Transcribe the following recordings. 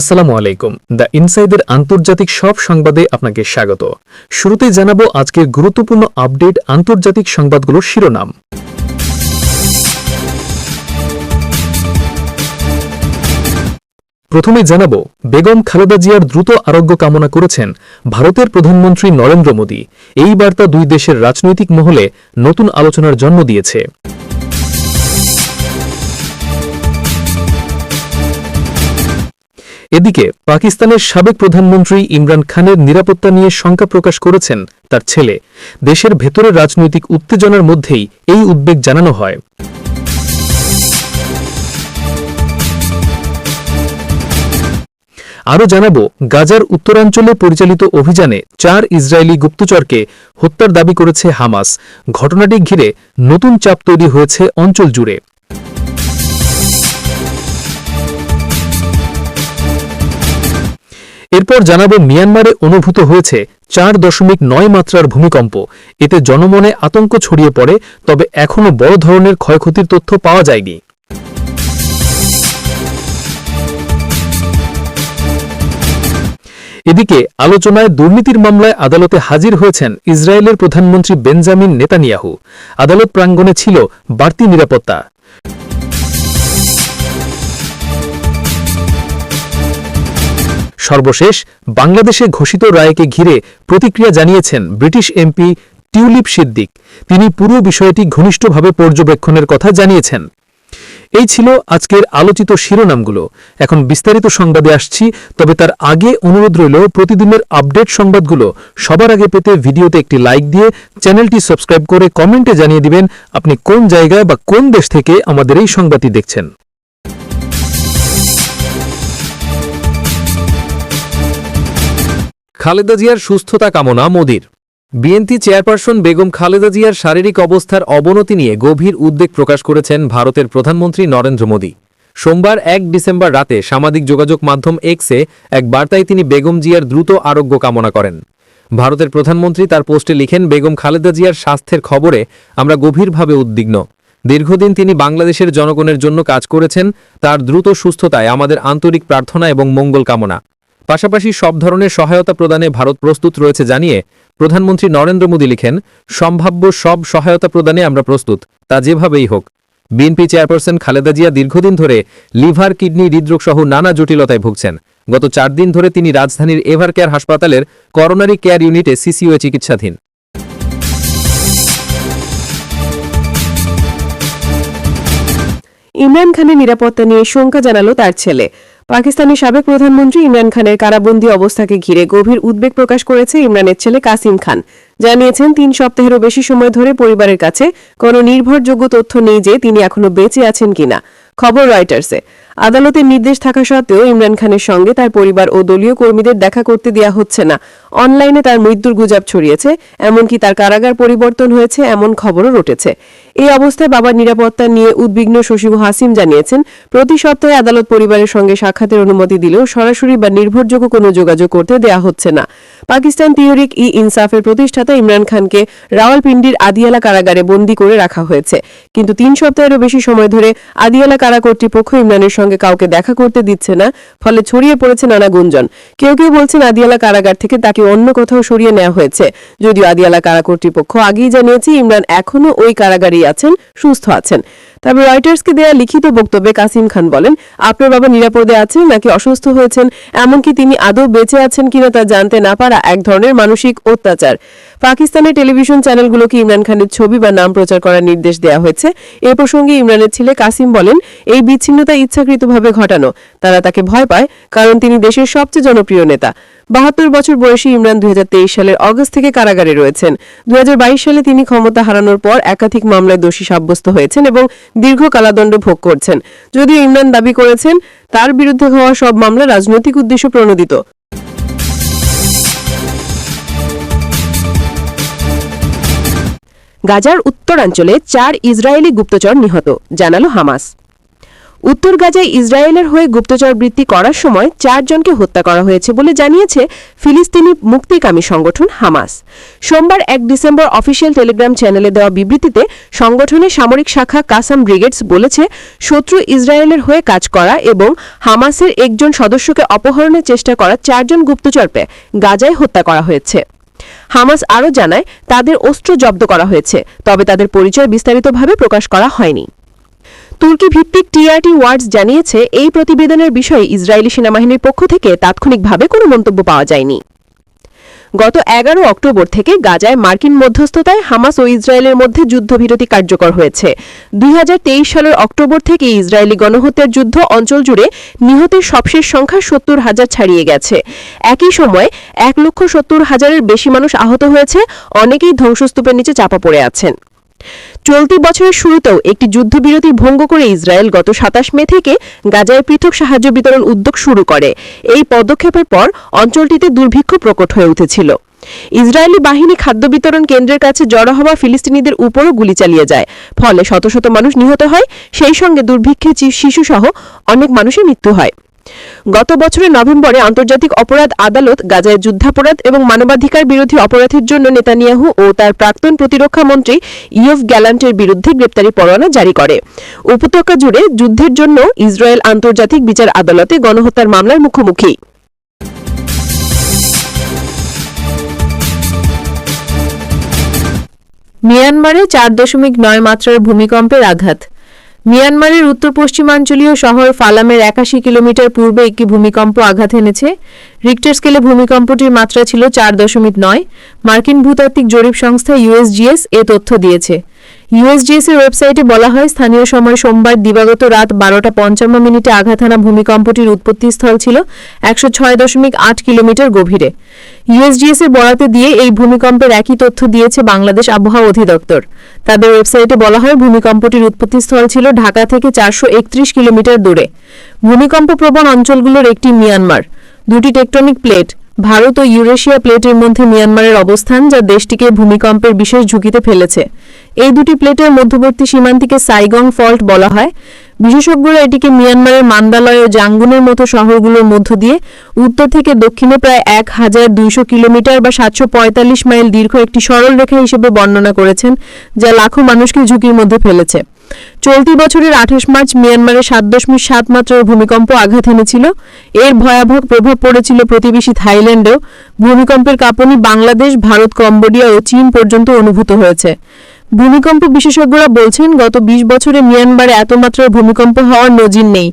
আসসালামু আলাইকুম। দ্য ইনসাইডের আন্তর্জাতিক সব সংবাদে আপনাকে স্বাগত। শুরুতেই জানাব আজকের গুরুত্বপূর্ণ আপডেট আন্তর্জাতিক সংবাদগুলোর শিরোনাম। প্রথমেই জানাব, বেগম খালেদা জিয়ার দ্রুত আরোগ্য কামনা করেছেন ভারতের প্রধানমন্ত্রী নরেন্দ্র মোদী। এই বার্তা দুই দেশের রাজনৈতিক মহলে নতুন আলোচনার জন্ম দিয়েছে। এদিকে, পাকিস্তানের সাবেক প্রধানমন্ত্রী ইমরান খানের নিরাপত্তা নিয়ে শঙ্কা প্রকাশ করেছেন তার ছেলে। দেশের ভেতরের রাজনৈতিক উত্তেজনার মধ্যেই এই উদ্বেগ জানানো হয়। আরও জানাব, গাজার উত্তরাঞ্চলে পরিচালিত অভিযানে চার ইসরায়েলি গুপ্তচরকে হত্যার দাবি করেছে হামাস। ঘটনাটি ঘিরে নতুন চাপ তৈরি হয়েছে অঞ্চল জুড়ে। এরপর জানাব মিয়ানমারে অনুভূত হয়েছে চার দশমিক নয় মাত্রার ভূমিকম্প। এতে জনমনে আতঙ্ক ছড়িয়ে পড়ে, তবে এখনও বড় ধরনের ক্ষয়ক্ষতির তথ্য পাওয়া যায়নি। এদিকে আলোচনায় দুর্নীতির মামলায় আদালতে হাজির হয়েছেন ইসরায়েলের প্রধানমন্ত্রী বেঞ্জামিন নেতানিয়াহু। আদালত প্রাঙ্গণে ছিল বাড়তি নিরাপত্তা। সর্বশেষ, বাংলাদেশে ঘোষিত রায়কে ঘিরে প্রতিক্রিয়া জানিয়েছেন ব্রিটিশ এমপি টিউলিপ সিদ্দিক। তিনি পুরো বিষয়টি ঘনিষ্ঠভাবে পর্যবেক্ষণের কথা জানিয়েছেন। এই ছিল আজকের আলোচিত শিরোনামগুলো। এখন বিস্তারিত সংবাদে আসছি, তবে তার আগে অনুরোধ রইল প্রতিদিনের আপডেট সংবাদগুলো। সবার আগে পেতে ভিডিওতে একটি লাইক দিয়ে চ্যানেলটি সাবস্ক্রাইব করে কমেন্টে জানিয়ে দিবেন আপনি কোন জায়গায় বা কোন দেশ থেকে আমাদের এই সংবাদটি দেখছেন। খালেদা জিয়ার সুস্থতা কামনা মোদির। বিএনপি চেয়ারপারসন বেগম খালেদা জিয়ার শারীরিক অবস্থার অবনতি নিয়ে গভীর উদ্বেগ প্রকাশ করেছেন ভারতের প্রধানমন্ত্রী নরেন্দ্র মোদী। সোমবার এক ডিসেম্বর রাতে সামাজিক যোগাযোগ মাধ্যম এক্সে এক বার্তায় তিনি বেগম জিয়ার দ্রুত আরোগ্য কামনা করেন। ভারতের প্রধানমন্ত্রী তার পোস্টে লিখেন, বেগম খালেদা জিয়ার স্বাস্থ্যের খবরে আমরা গভীরভাবে উদ্বিগ্ন। দীর্ঘদিন তিনি বাংলাদেশের জনগণের জন্য কাজ করেছেন, তার দ্রুত সুস্থতায় আমাদের আন্তরিক প্রার্থনা এবং মঙ্গল কামনা। পাশাপাশি সব ধরনের সহায়তা প্রদানে ভারত প্রস্তুত রয়েছে জানিয়ে প্রধানমন্ত্রী নরেন্দ্র মোদী লিখেন, সম্ভাব্য সব সহায়তা প্রদানে আমরা প্রস্তুত, তা যেভাবেই হোক। বিএনপি চেয়ারপারসন খালেদা জিয়া দীর্ঘদিন ধরে লিভার, কিডনি হৃদরোগ সহ নানা জটিলতায় ভুগছেন। গত চার দিন ধরে তিনি রাজধানীর এভার কেয়ার হাসপাতালের করোনারি কেয়ার ইউনিটে সিসিওয়ে চিকিৎসাধীন। ইমরান খানের নিরাপত্তা নিয়ে শঙ্কা জানালো তার ছেলে। পাকিস্তানের সাবেক প্রধানমন্ত্রী ইমরান খানের কারাবন্দী অবস্থাকে ঘিরে গভীর উদ্বেগ প্রকাশ করেছে ইমরানের ছেলে কাসিম খান। জানিয়েছেন, তিন সপ্তাহেরও বেশি সময় ধরে পরিবারের কাছে কোনো নির্ভরযোগ্য তথ্য নেই যে তিনি এখনও বেঁচে আছেন কিনা। খবর রয়টার্সে। আদালতের নির্দেশ থাকা সত্ত্বেও ইমরান খানের সঙ্গে তার পরিবার ও দলীয় কর্মীদের দেখা করতে দেওয়া হচ্ছে না। অনলাইনে তার মৃত্যুর গুজব ছড়িয়েছে, এমনকি তার কারাগার পরিবর্তন হয়েছে, এমন খবরও রটেছে। এই অবস্থায় বাবার নিরাপত্তা নিয়ে উদ্বিগ্ন শশীব হাসিম জানিয়েছেন, প্রতি সপ্তাহে আদালত পরিবারের সঙ্গে সাক্ষাতের অনুমতি দিলেও সরাসরি বা নির্ভরযোগ্য কোনো যোগাযোগ করতে দেয়া হচ্ছে না। পাকিস্তান তিওরিক ই ইনসাফের প্রতিষ্ঠাতা ইমরান খানকে রাওয়ালপিন্ডির আদিয়ালা কারাগারে বন্দী করে রাখা হয়েছে। কিন্তু তিন সপ্তাহেরও বেশি সময় ধরে আদিয়ালা কারা কর্তৃপক্ষ ইমরানের সঙ্গে কাউকে দেখা করতে দিচ্ছে না, ফলে ছড়িয়ে পড়েছে নানা গুঞ্জন। কেউ কেউ বলছেন আদিয়ালা কারাগার থেকে তাকে অন্য কোথাও সরিয়ে নেওয়া হয়েছে। যদিও আদিয়ালা কারা কর্তৃপক্ষ আগেই জানিয়েছে, ইমরান এখনও ওই কারাগারেই আছেন, সুস্থ আছেন। তবে রয়টার্সকে দেয়া লিখিত বক্তব্যে কাসিম খান বলেন, আপনার বাবা নিরাপদে আছেন নাকি অসুস্থ হয়েছেন, এমনকি তিনি আদৌ বেঁচে আছেন কিনা তা জানতে না পারা এক ধরনের মানসিক অত্যাচার। পাকিস্তানের টেলিভিশন চ্যানেলগুলোকে ইমরান খানের ছবি বা নাম প্রচার করার নির্দেশ দেওয়া হয়েছে। এ প্রসঙ্গে ইমরানের ছেলে কাসিম বলেন, এই বিচ্ছিন্নতা ইচ্ছাকৃতভাবে ঘটানো। তারা তাকে ভয় পায়, কারণ তিনি দেশের সবচেয়ে জনপ্রিয় নেতা। বাহাত্তর বছর বয়সী ইমরান দুই হাজার তেইশ সালের অগস্ট থেকে কারাগারে রয়েছেন। দুই হাজার বাইশ সালে তিনি ক্ষমতা হারানোর পর একাধিক মামলায় দোষী সাব্যস্ত হয়েছেন এবং দীর্ঘ কালাদণ্ড ভোগ করছেন। যদিও ইমরান দাবি করেছেন, তার বিরুদ্ধে হওয়া সব মামলা রাজনৈতিক উদ্দেশ্য প্রণোদিত। গাজার উত্তরাঞ্চলে চার ইসরায়েলি গুপ্তচর নিহত, জানালো হামাস। উত্তর গাজায় ইসরায়েলের হয়ে গুপ্তচর বৃত্তি করার সময় চারজনকে হত্যা করা হয়েছে বলে জানিয়েছে ফিলিস্তিনি মুক্তিকামী সংগঠন হামাস। সোমবার এক ডিসেম্বর অফিসিয়াল টেলিগ্রাম চ্যানেলে দেওয়া বিবৃতিতে সংগঠনের সামরিক শাখা কাসাম ব্রিগেডস বলেছে, শত্রু ইসরায়েলের হয়ে কাজ করা এবং হামাসের একজন সদস্যকে অপহরণের চেষ্টা করা চারজন গুপ্তচরকে গাজায় হত্যা করা হয়েছে। হামাস আরও জানায়, তাদের অস্ত্র জব্দ করা হয়েছে, তবে তাদের পরিচয় বিস্তারিতভাবে প্রকাশ করা হয়নি। তুর্কি ভিত্তিক টিআরটি ওয়ার্ডস জানিয়েছে, এই প্রতিবেদনের বিষয়ে ইসরায়েলি সেনাবাহিনীর পক্ষ থেকে তাৎক্ষণিকভাবে কোনো মন্তব্য পাওয়া যায়নি। গত এগারো অক্টোবর থেকে গাজায় মার্কিন মধ্যস্থতায় হামাস ও ইসরায়েলের মধ্যে যুদ্ধবিরতি কার্যকর হয়েছে। দুই হাজার তেইশ সালের অক্টোবর থেকে ইসরায়েলি গণহত্যার যুদ্ধ অঞ্চল জুড়ে নিহতের সবশেষ সংখ্যা সত্তর হাজার ছাড়িয়ে গেছে। একই সময় এক লক্ষ সত্তর হাজারের বেশি মানুষ আহত হয়েছে, অনেকেই ধ্বংসস্তূপের নিচে চাপা পড়ে আছেন। চলতি বছরের শুরুতেও একটি যুদ্ধবিরতি ভঙ্গ করে ইসরায়েল গত সাতাশ মে থেকে গাজায় পৃথক সাহায্য বিতরণ উদ্যোগ শুরু করে। এই পদক্ষেপের পর অঞ্চলটিতে দুর্ভিক্ষ প্রকট হয়ে উঠেছিল। ইসরায়েলি বাহিনী খাদ্য বিতরণ কেন্দ্রের কাছে জড়ো হওয়া ফিলিস্তিনিদের উপরও গুলি চালিয়ে যায়। ফলে শত শত মানুষ নিহত হয়। সেই সঙ্গে দুর্ভিক্ষে শিশুসহ অনেক মানুষের মৃত্যু হয়। গত বছরের নভেম্বরে আন্তর্জাতিক অপরাধ আদালত গাজায় যুদ্ধাপরাধ এবং মানবাধিকার বিরোধী অপরাধের জন্য নেতানিয়াহু ও তার প্রাক্তন প্রতিরক্ষা মন্ত্রী ইয়ফ গ্যালান্টের বিরুদ্ধে গ্রেপ্তারি পরোয়ানা জারি করে। উপত্যকা জুড়ে যুদ্ধের জন্য ইসরায়েল আন্তর্জাতিক বিচার আদালতে গণহত্যার মামলার মুখোমুখি। মিয়ানমারে চার দশমিক নয় মাত্রার ভূমিকম্পের আঘাত। মিয়ানমারের উত্তর পশ্চিমাঞ্চলীয় শহর ফালামের একাশি কিলোমিটার পূর্বে একটি ভূমিকম্প আঘাত এনেছে। রিক্টার স্কেলে ভূমিকম্পটির মাত্রা ছিল চার দশমিক নয়। মার্কিন ভূতাত্ত্বিক জরিপ সংস্থা ইউএসজিএস এ তথ্য দিয়েছে। ইউএসজিএস এর ওয়েবসাইটে বলা হয়, স্থানীয় সময় সোমবার দিবাগত রাত বারোটা পঞ্চান্ন মিনিটে আঘাত হানা ভূমিকম্পটির উৎপত্তিস্থল ছিল একশো ছয় দশমিক আট কিলোমিটার গভীরে। ইউএসজিএস এর বরাতে দিয়ে এই ভূমিকম্পের একই তথ্য দিয়েছে বাংলাদেশ আবহাওয়া অধিদপ্তর। তাদের ওয়েবসাইটে বলা হয়, ভূমিকম্পটির উৎপত্তিস্থল ছিল ঢাকা থেকে চারশো একত্রিশ কিলোমিটার দূরে। ভূমিকম্প প্রবণ অঞ্চলগুলোর একটি মিয়ানমার। দুটি টেকটনিক প্লেট ভারত ও ইউরেশিয়া প্লেটের মধ্যে মিয়ানমারের অবস্থান, যা দেশটিকে ভূমিকম্পের বিশেষ ঝুঁকিতে ফেলেছে। এই দুটি প্লেটের মধ্যবর্তী সীমান্তিকে সাইগং ফল্ট বলা হয়। বিশেষজ্ঞরা এটিকে মিয়ানমারের মান্দালয় ও জাঙ্গুনের মতো শহরগুলোর মধ্য দিয়ে উত্তর থেকে দক্ষিণে প্রায় এক হাজার দুইশো কিলোমিটার বা সাতশো পঁয়তাল্লিশ মাইল দীর্ঘ একটি সরল রেখা হিসেবে বর্ণনা করেছেন, যা লাখো মানুষকে ঝুঁকির মধ্যে ফেলেছে। চলতি বছরের আঠাশ মার্চ মিয়ানমারে সাত দশমিক সাত মাত্রার ভূমিকম্প আঘাত এনেছিল। এর ভয়াবহ প্রভাব পড়েছিল প্রতিবেশী থাইল্যান্ডেও। ভূমিকম্পের কাঁপনি বাংলাদেশ, ভারত, কম্বোডিয়া ও চীন পর্যন্ত অনুভূত হয়েছে। ভূমিকম্প বিশেষজ্ঞরা বলছেন, গত ২০ বছরে মিয়ানমারে এত মাত্রার ভূমিকম্প হওয়ার নজির নেই।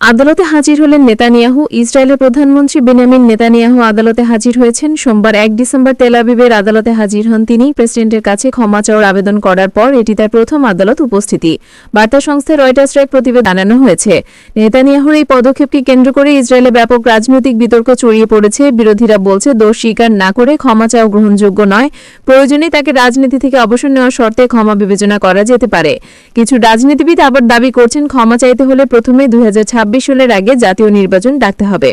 আদালতে হাজির হলেন নেতানিয়াহু। ইসরায়েলের প্রধানমন্ত্রী বেনিয়ামিন নেতানিয়াহু আদালতে হাজির হয়েছেন। সোমবার এক ডিসেম্বর তেলাবিবের আদালতে হাজির হন তিনি। প্রেসিডেন্টের কাছে ক্ষমা চাওয়ার আবেদন করার পর এটি তার প্রথম আদালত উপস্থিতি। বার্তা সংস্থা রয়টার্সের এক প্রতিবেদন জানানো হয়েছে। নেতানিয়াহুর এই পদক্ষেপকে কেন্দ্র করে ইসরায়েলে ব্যাপক রাজনৈতিক বিতর্ক ছড়িয়ে পড়েছে। বিরোধীরা বলছে, দোষ স্বীকার না করে ক্ষমা চাওয়া গ্রহণযোগ্য নয়। প্রয়োজনে তাকে রাজনীতি থেকে অবসর নেওয়ার শর্তে ক্ষমা বিবেচনা করা যেতে পারে। কিছু রাজনীতিবিদ আবার দাবি করছেন, ক্ষমা চাইতে হলে প্রথমে দুই সালের আগে জাতীয় নির্বাচন ডাকতে হবে।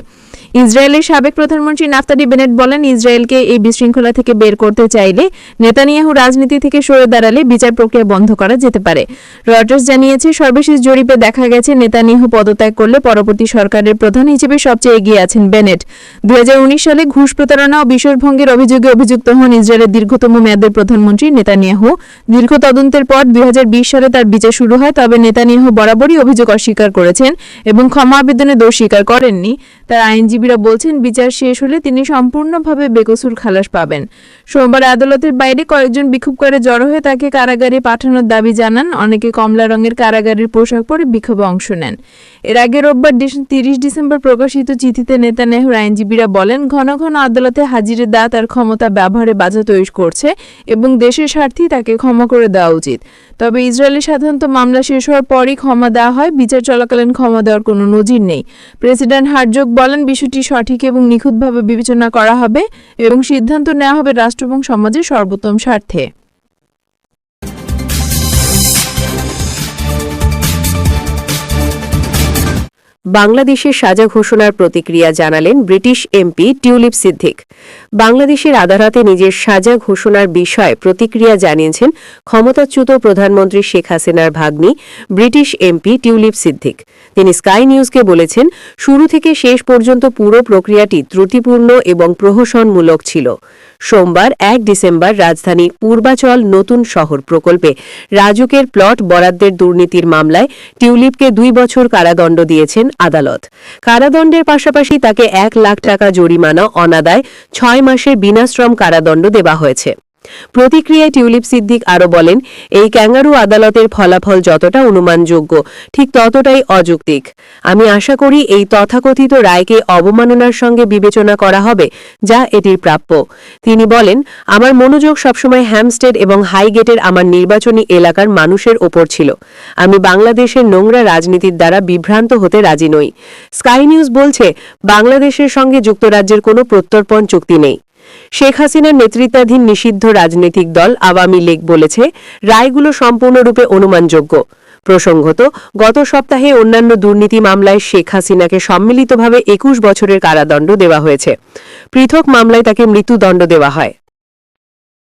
ইসরায়েলের সাবেক প্রধানমন্ত্রী নাফতালি বেনেট বলেন, ইসরায়েলকে এই বিশৃঙ্খলা থেকে বের করতে চাইলে নেতানিয়াহু রাজনীতি থেকে সরে দাঁড়ালে বিচার প্রক্রিয়া বন্ধ করা যেতে পারে। রয়টার্স জানিয়েছে, সর্বশেষ জরিপে দেখা গেছে, নেতানিয়াহু পদত্যাগ করলে পরবর্তী সরকারের প্রধান হিসেবে সবচেয়ে এগিয়ে আছেন বেনেট। দুই সালে ঘুষ প্রতারণা ও বিশ্বাসভঙ্গের অভিযোগে অভিযুক্ত হন ইসরায়েলের দীর্ঘতম মেয়াদের প্রধানমন্ত্রী নেতানিয়াহু। দীর্ঘ তদন্তের পর দুই হাজার বিশ সালে তার বিচার শুরু হয়, তবে নেতানিয়াহু বরাবরই অভিযোগ অস্বীকার করেছেন এবং ক্ষমা আবেদনে দোষ স্বীকার করেননি। তার আইনজীবীরা বলছেন, বিচার শেষ হলে তিনি সম্পূর্ণভাবে বেকসুর খালাস পাবেন। সোমবার আদালতের বাইরে কয়েকজন বিক্ষোভকারী জড়ো হয়ে তাকে কারাগারে পাঠানোর দাবি জানান। অনেকে কমলা রঙের কারাগারের পোশাক পরে বিক্ষোভে অংশ নেন। এর আগে রোববার তিরিশ ডিসেম্বর প্রকাশিত চিঠিতে নেতা নেতানিয়াহুর আইনজীবীরা বলেন, ঘন ঘন আদালতে হাজিরের দা তার ক্ষমতা ব্যবহারে বাধা তৈরি করছে এবং দেশের স্বার্থেই তাকে ক্ষমা করে দেওয়া উচিত। তবে ইসরায়েলে সাধারণত মামলা শেষ হওয়ার পরই ক্ষমা দেওয়া হয়, বিচার চলাকালীন ক্ষমা দেওয়ার কোনো নজির নেই। প্রেসিডেন্ট হার্জোগ বলেন, বিষয়টি সঠিক এবং নিখুঁতভাবে বিবেচনা করা হবে এবং সিদ্ধান্ত নেওয়া হবে রাষ্ট্র এবং সমাজের সর্বোত্তম স্বার্থে। বাংলাদেশের সাজা ঘোষণার প্রতিক্রিয়া জানালেন ব্রিটিশ এমপি টিউলিপ সিদ্দিক। বাংলাদেশের আদালতে নিজের সাজা ঘোষণার বিষয়ে প্রতিক্রিয়া জানিয়েছেন ক্ষমতাচ্যুত প্রধানমন্ত্রী শেখ হাসিনার ভাগ্নি ব্রিটিশ এমপি টিউলিপ সিদ্দিক। তিনি স্কাই নিউজকে বলেছেন, শুরু থেকে শেষ পর্যন্ত পুরো প্রক্রিয়াটি ত্রুটিপূর্ণ এবং প্রহসনমূলক ছিল। সোমবার এক ডিসেম্বর রাজধানী পূর্বাচল নতুন শহর প্রকল্পে রাজুকের প্লট বরাদ্দের দুর্নীতির মামলায় টিউলিপকে দুই বছর কারাদণ্ড দিয়েছেন আদালত। কারাদণ্ডের পাশাপাশি তাকে এক লাখ টাকা জরিমানা, অনাদায় ছয় মাসের বিনাশ্রম কারাদণ্ড দেওয়া হয়েছে। প্রতিক্রিয়ায় টিউলিপ সিদ্দিক আরও বলেন, এই ক্যাঙ্গারু আদালতের ফলাফল যতটা অনুমানযোগ্য, ঠিক ততটাই অযৌক্তিক। আমি আশা করি এই তথাকথিত রায়কে অবমাননার সঙ্গে বিবেচনা করা হবে, যা এটির প্রাপ্য। তিনি বলেন, আমার মনোযোগ সবসময় হ্যামস্টেড এবং হাইগেটের আমার নির্বাচনী এলাকার মানুষের ওপর ছিল। আমি বাংলাদেশের নোংরা রাজনীতির দ্বারা বিভ্রান্ত হতে রাজি নই। স্কাই নিউজ বলছে, বাংলাদেশের সঙ্গে যুক্তরাজ্যের কোনো প্রত্যর্পণ চুক্তি নেই। শেখ হাসিনার নেতৃত্বাধীন নিষিদ্ধ রাজনৈতিক দল আওয়ামী লীগ বলেছে, রায়গুলো সম্পূর্ণরূপে অনুমানযোগ্য। প্রসঙ্গত, গত সপ্তাহে অন্যান্য দুর্নীতি মামলায় শেখ হাসিনাকে সম্মিলিতভাবে একুশ বছরের কারাদণ্ড দেওয়া হয়েছে। পৃথক মামলায় তাকে মৃত্যুদণ্ড দেওয়া হয়।